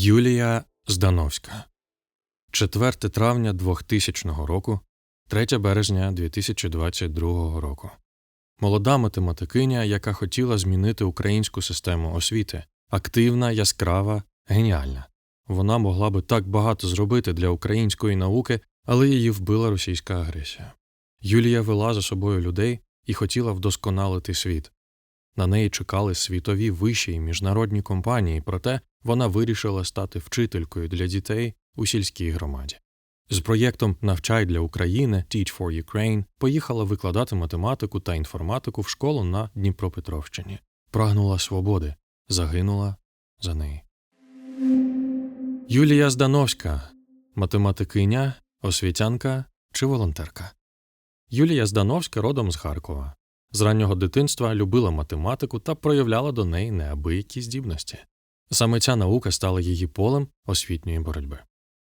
Юлія Здановська 4 травня 2000 року, 3 березня 2022 року. Молода математикиня, яка хотіла змінити українську систему освіти, активна, яскрава, геніальна. Вона могла би так багато зробити для української науки, але її вбила російська агресія. Юлія вела за собою людей і хотіла вдосконалити світ. На неї чекали світові вищі і міжнародні компанії, проте вона вирішила стати вчителькою для дітей у сільській громаді. З проєктом Навчай для України Teach for Ukraine поїхала викладати математику та інформатику в школу на Дніпропетровщині. Прагнула свободи, загинула за неї. Юлія Здановська математикиня, освітянка чи волонтерка. Юлія Здановська родом з Харкова. З раннього дитинства любила математику та проявляла до неї неабиякі здібності. Саме ця наука стала її полем освітньої боротьби.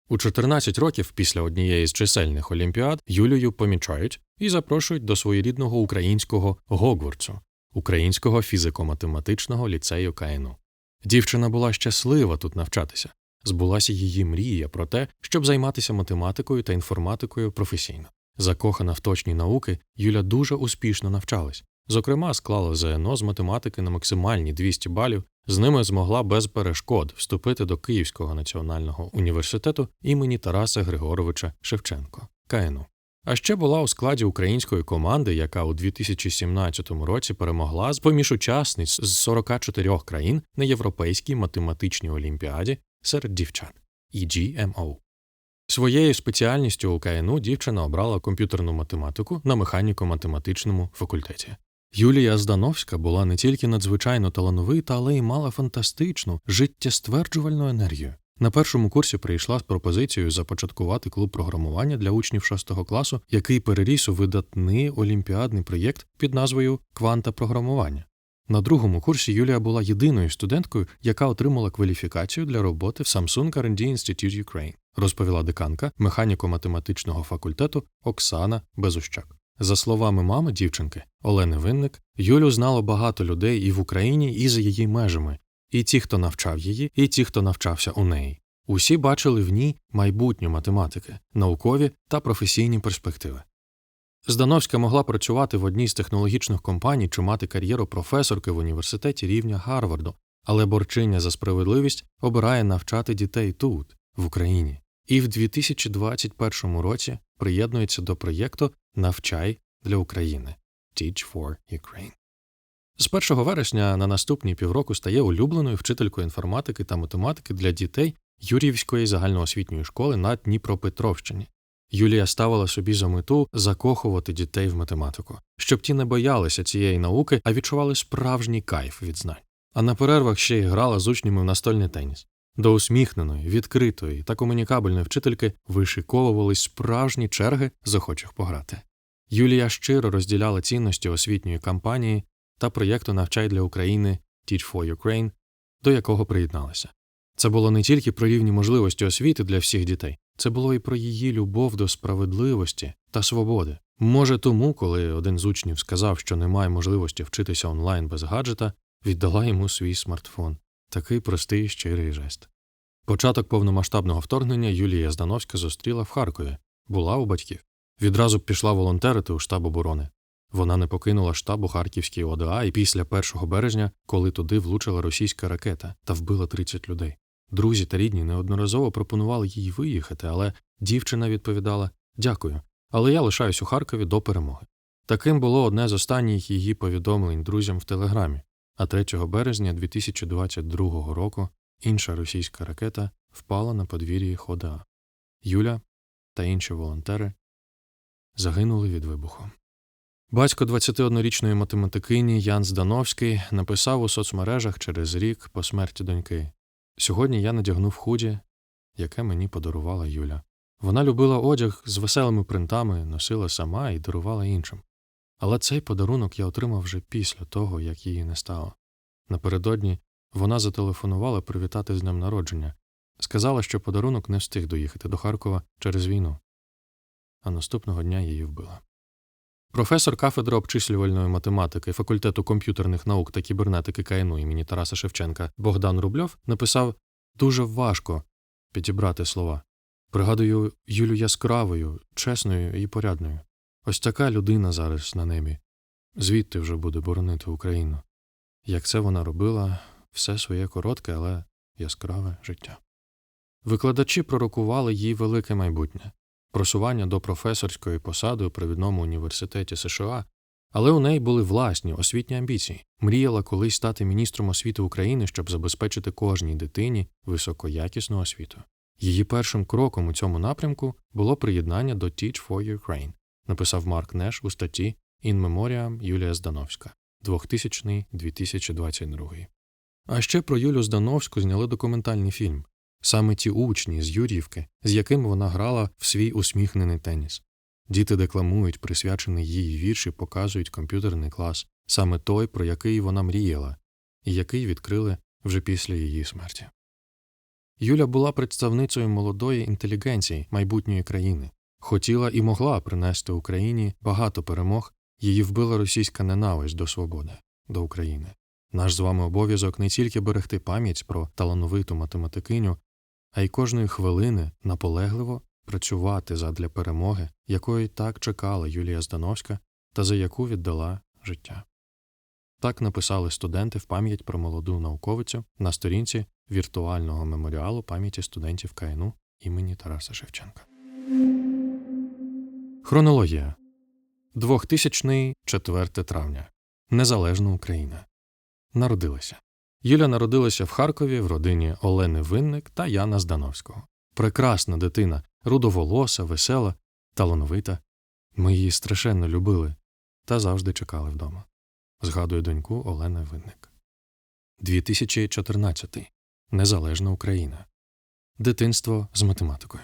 У 14 років після однієї з чисельних олімпіад Юлію помічають і запрошують до своєрідного українського Гогвардсу, українського фізико-математичного ліцею КНУ. Дівчина була щаслива тут навчатися, збулася її мрія про те, щоб займатися математикою та інформатикою професійно. Закохана в точні науки, Юля дуже успішно навчалась. Зокрема, склала ЗНО з математики на максимальні 200 балів, з ними змогла без перешкод вступити до Київського національного університету імені Тараса Григоровича Шевченко КНУ. А ще була у складі української команди, яка у 2017 році перемогла з поміж учасниць з 44 країн на європейській математичній олімпіаді серед дівчат EGMO. Своєю спеціальністю у КНУ дівчина обрала комп'ютерну математику на механіко-математичному факультеті. Юлія Здановська була не тільки надзвичайно талановита, але й мала фантастичну, життєстверджувальну енергію. На першому курсі прийшла з пропозицією започаткувати клуб програмування для учнів 6 класу, який переріс у видатний олімпіадний проєкт під назвою Кванта програмування. На другому курсі Юлія була єдиною студенткою, яка отримала кваліфікацію для роботи в Samsung R&D Institute Ukraine, розповіла деканка механіко-математичного факультету Оксана Безущак. За словами мами дівчинки Олени Винник, Юлю знало багато людей і в Україні, і за її межами, і ті, хто навчав її, і ті, хто навчався у неї. Усі бачили в ній майбутню математики, наукові та професійні перспективи. Здановська могла працювати в одній з технологічних компаній чи мати кар'єру професорки в університеті рівня Гарварду, але борчиня за справедливість обирає навчати дітей тут, в Україні, і в 2021 році приєднується до проєкту Навчай для України Teach for Ukraine. З 1 вересня на наступні півроку стає улюбленою вчителькою інформатики та математики для дітей Юріївської загальноосвітньої школи на Дніпропетровщині. Юлія ставила собі за мету закохувати дітей в математику, щоб ті не боялися цієї науки, а відчували справжній кайф від знань. А на перервах ще й грала з учнями в настольний теніс. До усміхненої, відкритої та комунікабельної вчительки вишиковувались справжні черги захочих пограти. Юлія щиро розділяла цінності освітньої кампанії та проєкту Навчай для України Teach for Ukraine, до якого приєдналася. Це було не тільки про рівні можливості освіти для всіх дітей, це було і про її любов до справедливості та свободи. Може, тому, коли один з учнів сказав, що немає можливості вчитися онлайн без гаджета, віддала йому свій смартфон. Такий простий щирий жест. Початок повномасштабного вторгнення Юлія Здановська зустріла в Харкові, була у батьків. Відразу пішла волонтерити у штаб оборони. Вона не покинула штаб у ОДА і після 1 березня, коли туди влучила російська ракета та вбила 30 людей. Друзі та рідні неодноразово пропонували їй виїхати, але дівчина відповідала Дякую, але я лишаюсь у Харкові до перемоги. Таким було одне з останніх її повідомлень друзям в телеграмі. А 3 березня 2022 року інша російська ракета впала на подвір'ї Хода. Юля та інші волонтери загинули від вибуху. Батько 21-річної математикині Ян Здановський написав у соцмережах через рік по смерті доньки Сьогодні я надягнув худі, яке мені подарувала Юля. Вона любила одяг з веселими принтами, носила сама і дарувала іншим. Але цей подарунок я отримав вже після того, як її не стало. Напередодні вона зателефонувала привітати з днем народження, сказала, що подарунок не встиг доїхати до Харкова через війну, а наступного дня її вбила. Професор кафедри обчислювальної математики факультету комп'ютерних наук та кібернетики КНУ імені Тараса Шевченка Богдан Рубльов написав дуже важко підібрати слова. Пригадую Юлю яскравою, чесною і порядною. Ось така людина зараз на небі. Звідти вже буде боронити Україну. Як це вона робила все своє коротке, але яскраве життя. Викладачі пророкували їй велике майбутнє просування до професорської посади у провідному університеті США, але у неї були власні освітні амбіції. Мріяла колись стати міністром освіти України, щоб забезпечити кожній дитині високоякісну освіту. Її першим кроком у цьому напрямку було приєднання до Teach for Ukraine, написав Марк Неш у статті In Memoriam Юлія Здановська 2000-2022. А ще про Юлю Здановську зняли документальний фільм саме ті учні з Юрівки, з якими вона грала в свій усміхнений теніс. Діти декламують, присвячений їй вірші, показують комп'ютерний клас, саме той, про який вона мріяла, і який відкрили вже після її смерті. Юля була представницею молодої інтелігенції майбутньої країни, хотіла і могла принести Україні багато перемог, її вбила російська ненависть до свободи, до України. Наш з вами обов'язок не тільки берегти пам'ять про талановиту математикиню, а й кожної хвилини наполегливо працювати задля перемоги, якої так чекала Юлія Здановська та за яку віддала життя. Так написали студенти в пам'ять про молоду науковицю на сторінці віртуального меморіалу пам'яті студентів КНУ імені Тараса Шевченка. Хронологія 2004 травня. Незалежна Україна. Народилася. Юля народилася в Харкові в родині Олени Винник та Яна Здановського. Прекрасна дитина, рудоволоса, весела, талановита. Ми її страшенно любили та завжди чекали вдома. Згадує доньку Олена Винник. 2014. Незалежна Україна. Дитинство з математикою.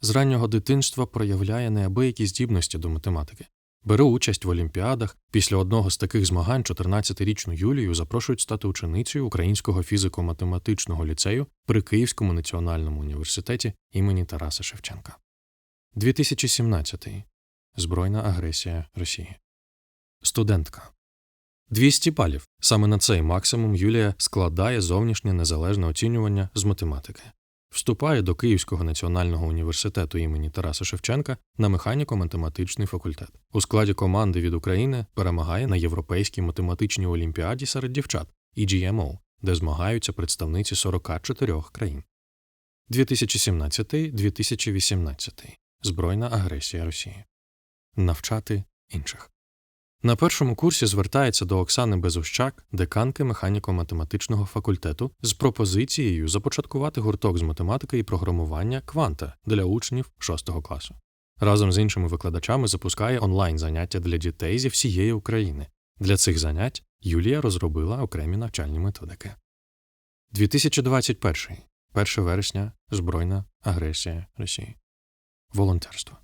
З раннього дитинства проявляє неабиякі здібності до математики. Бере участь в олімпіадах. Після одного з таких змагань 14-річну Юлію запрошують стати ученицею Українського фізико-математичного ліцею при Київському національному університеті імені Тараса Шевченка. 2017. Збройна агресія Росії. Студентка. 200 балів. Саме на цей максимум Юлія складає зовнішнє незалежне оцінювання з математики. Вступає до Київського національного університету імені Тараса Шевченка на механіко-математичний факультет. У складі команди від України перемагає на Європейській математичній олімпіаді серед дівчат EGMO, де змагаються представниці 44 країн. 2017-2018 Збройна агресія Росії. Навчати інших. На першому курсі звертається до Оксани Безущак, деканки механіко-математичного факультету, з пропозицією започаткувати гурток з математики і програмування кванта для учнів 6 класу. Разом з іншими викладачами запускає онлайн заняття для дітей зі всієї України. Для цих занять Юлія розробила окремі навчальні методики. 2021. 1 вересня Збройна агресія Росії. Волонтерство.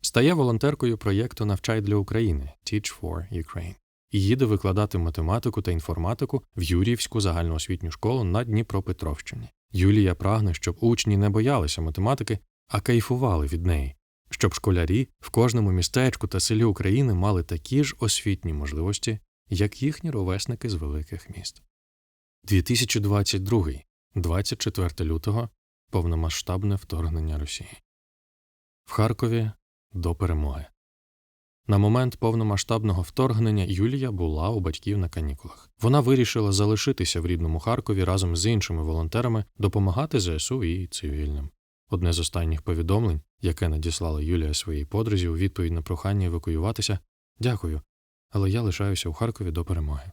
Стає волонтеркою проєкту Навчай для України Teach for Ukraine і їде викладати математику та інформатику в Юріївську загальноосвітню школу на Дніпропетровщині. Юлія прагне, щоб учні не боялися математики, а кайфували від неї, щоб школярі в кожному містечку та селі України мали такі ж освітні можливості, як їхні ровесники з великих міст. 2022. 24 лютого повномасштабне вторгнення Росії. В Харкові до перемоги. На момент повномасштабного вторгнення Юлія була у батьків на канікулах. Вона вирішила залишитися в рідному Харкові разом з іншими волонтерами, допомагати ЗСУ і цивільним. Одне з останніх повідомлень, яке надіслала Юлія своїй подрузі у відповідь на прохання евакуюватися Дякую, але я лишаюся у Харкові до перемоги.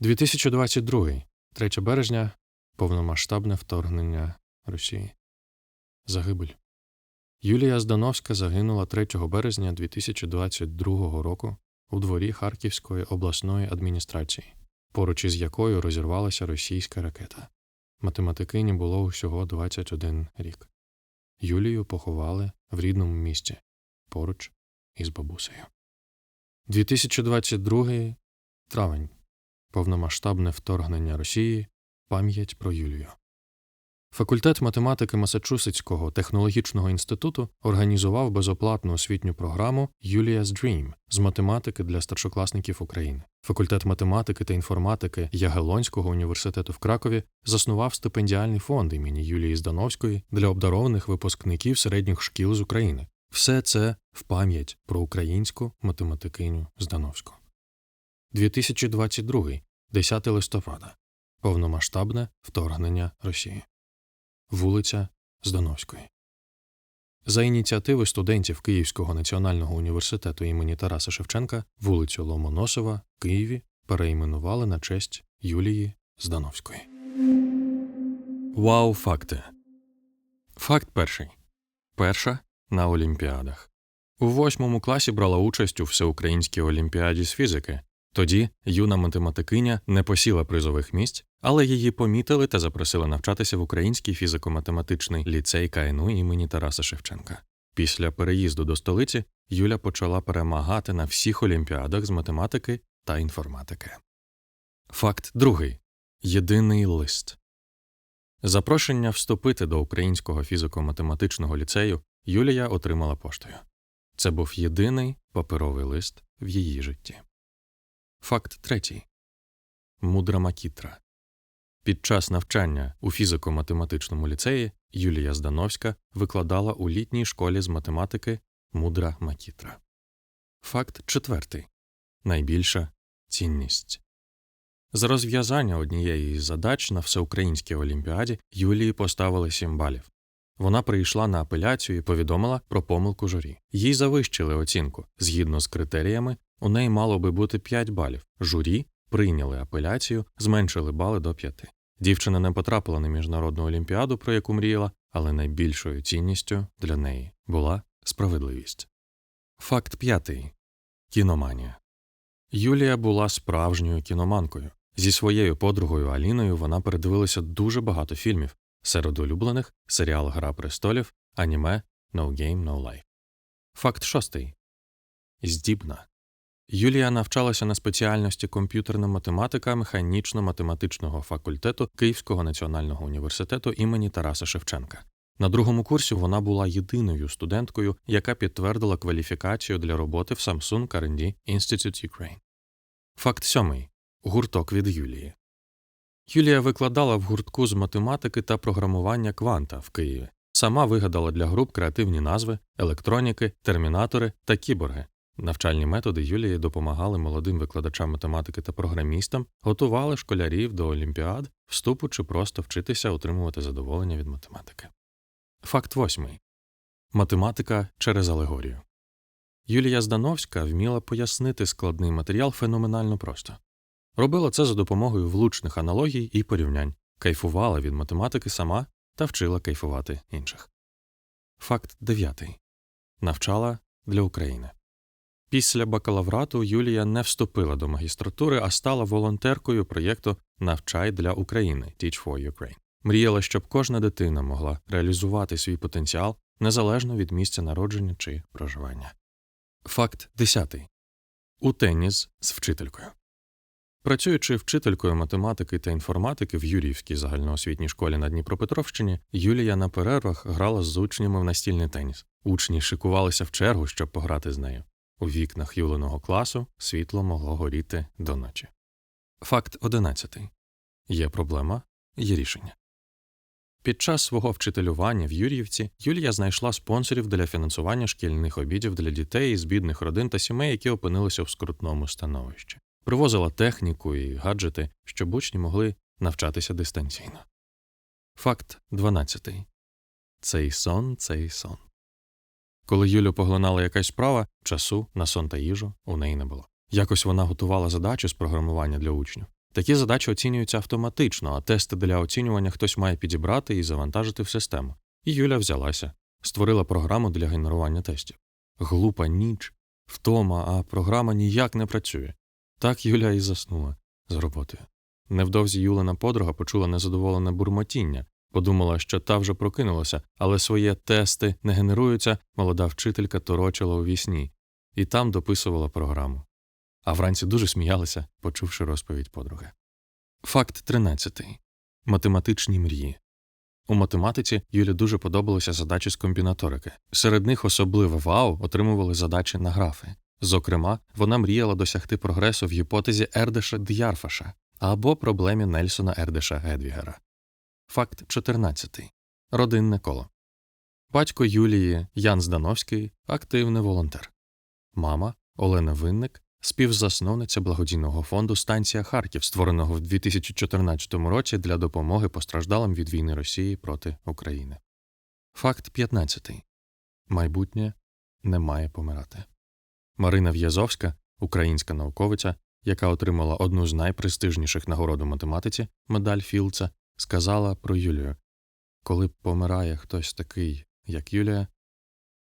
2022. 3 березня повномасштабне вторгнення Росії. Загибель. Юлія Здановська загинула 3 березня 2022 року у дворі Харківської обласної адміністрації, поруч із якою розірвалася російська ракета. Математикині було усього 21 рік. Юлію поховали в рідному місті поруч із бабусею. 2022 травень повномасштабне вторгнення Росії пам'ять про Юлію. Факультет математики Масачусетського технологічного інституту організував безоплатну освітню програму Julia's Dream з математики для старшокласників України. Факультет математики та інформатики Ягелонського університету в Кракові заснував стипендіальний фонд імені Юлії Здановської для обдарованих випускників середніх шкіл з України. Все це в пам'ять про українську математикиню Здановську. 2022. 10 листопада. Повномасштабне вторгнення Росії. Вулиця Здановської. За ініціативи студентів Київського національного університету імені Тараса Шевченка вулицю Ломоносова в Києві перейменували на честь Юлії Здановської. Вау факти. Факт перший. Перша на Олімпіадах. У восьмому класі брала участь у всеукраїнській олімпіаді з фізики. Тоді юна математикиня не посіла призових місць, але її помітили та запросили навчатися в Український фізико-математичний ліцей КНУ імені Тараса Шевченка. Після переїзду до столиці Юля почала перемагати на всіх олімпіадах з математики та інформатики. Факт другий єдиний лист. Запрошення вступити до Українського фізико-математичного ліцею Юлія отримала поштою. Це був єдиний паперовий лист в її житті. Факт третій. Мудра Макітра. Під час навчання у фізико-математичному ліцеї Юлія Здановська викладала у літній школі з математики Мудра Макітра. Факт четвертий. Найбільша цінність. За розв'язання однієї із задач на всеукраїнській олімпіаді Юлії поставили 7 балів. Вона прийшла на апеляцію і повідомила про помилку журі. Їй завищили оцінку. Згідно з критеріями, у неї мало би бути 5 балів. Журі прийняли апеляцію, зменшили бали до 5. Дівчина не потрапила на міжнародну олімпіаду, про яку мріяла, але найбільшою цінністю для неї була справедливість. Факт п'ятий кіноманія. Юлія була справжньою кіноманкою. Зі своєю подругою Аліною вона передивилася дуже багато фільмів, серед улюблених серіал Гра престолів, аніме No Game, No Life. Факт шостий здібна. Юлія навчалася на спеціальності комп'ютерна математика механічно-математичного факультету Київського національного університету імені Тараса Шевченка. На другому курсі вона була єдиною студенткою, яка підтвердила кваліфікацію для роботи в Samsung R&D Institute Ukraine. Факт сьомий. Гурток від Юлії. Юлія викладала в гуртку з математики та програмування кванта в Києві. Сама вигадала для груп креативні назви, електроніки, термінатори та кіборги. Навчальні методи Юлії допомагали молодим викладачам математики та програмістам, готували школярів до олімпіад, вступу чи просто вчитися отримувати задоволення від математики. Факт восьмий. Математика через алегорію. Юлія Здановська вміла пояснити складний матеріал феноменально просто. Робила це за допомогою влучних аналогій і порівнянь, кайфувала від математики сама та вчила кайфувати інших. Факт дев'ятий. Навчала для України. Після бакалаврату Юлія не вступила до магістратури, а стала волонтеркою проєкту Навчай для України Teach for Ukraine. Мріяла, щоб кожна дитина могла реалізувати свій потенціал незалежно від місця народження чи проживання. Факт 10. У теніс з вчителькою. Працюючи вчителькою математики та інформатики в Юріївській загальноосвітній школі на Дніпропетровщині, Юлія на перервах грала з учнями в настільний теніс. Учні шикувалися в чергу, щоб пограти з нею. У вікнах юленого класу світло могло горіти до ночі. Факт 11. Є проблема, є рішення. Під час свого вчителювання в Юр'ївці Юлія знайшла спонсорів для фінансування шкільних обідів для дітей з бідних родин та сімей, які опинилися в скрутному становищі. Привозила техніку і гаджети, щоб учні могли навчатися дистанційно. Факт 12. Цей сон, цей сон. Коли Юлю поглинала якась справа, часу на сон та їжу у неї не було. Якось вона готувала задачу з програмування для учнів. Такі задачі оцінюються автоматично, а тести для оцінювання хтось має підібрати і завантажити в систему. І Юля взялася, створила програму для генерування тестів. Глупа ніч, втома, а програма ніяк не працює. Так Юля і заснула з роботою. Невдовзі Юлина подруга почула незадоволене бурмотіння, подумала, що та вже прокинулася, але своє тести не генеруються, молода вчителька торочила у вісні, і там дописувала програму. А вранці дуже сміялися, почувши розповідь подруги. Факт 13. Математичні мрії. У математиці Юлі дуже подобалися задачі з комбінаторики. Серед них особливо вау отримували задачі на графи. Зокрема, вона мріяла досягти прогресу в гіпотезі Ердеша Д'Ярфаша або проблемі Нельсона Ердеша Гедвігера. Факт 14. Родинне коло. Батько Юлії Ян Здановський активний волонтер. Мама Олена Винник співзасновниця благодійного фонду Станція Харків, створеного в 2014 році для допомоги постраждалим від війни Росії проти України. Факт 15. Майбутнє не має помирати. Марина В'язовська, українська науковиця, яка отримала одну з найпрестижніших нагород у математиці медаль Філдса, сказала про Юлію Коли помирає хтось такий, як Юлія,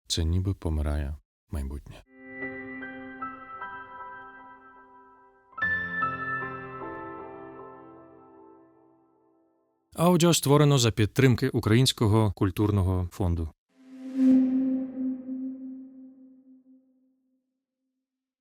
це ніби помирає майбутнє. Аудіо створено за підтримки Українського культурного фонду.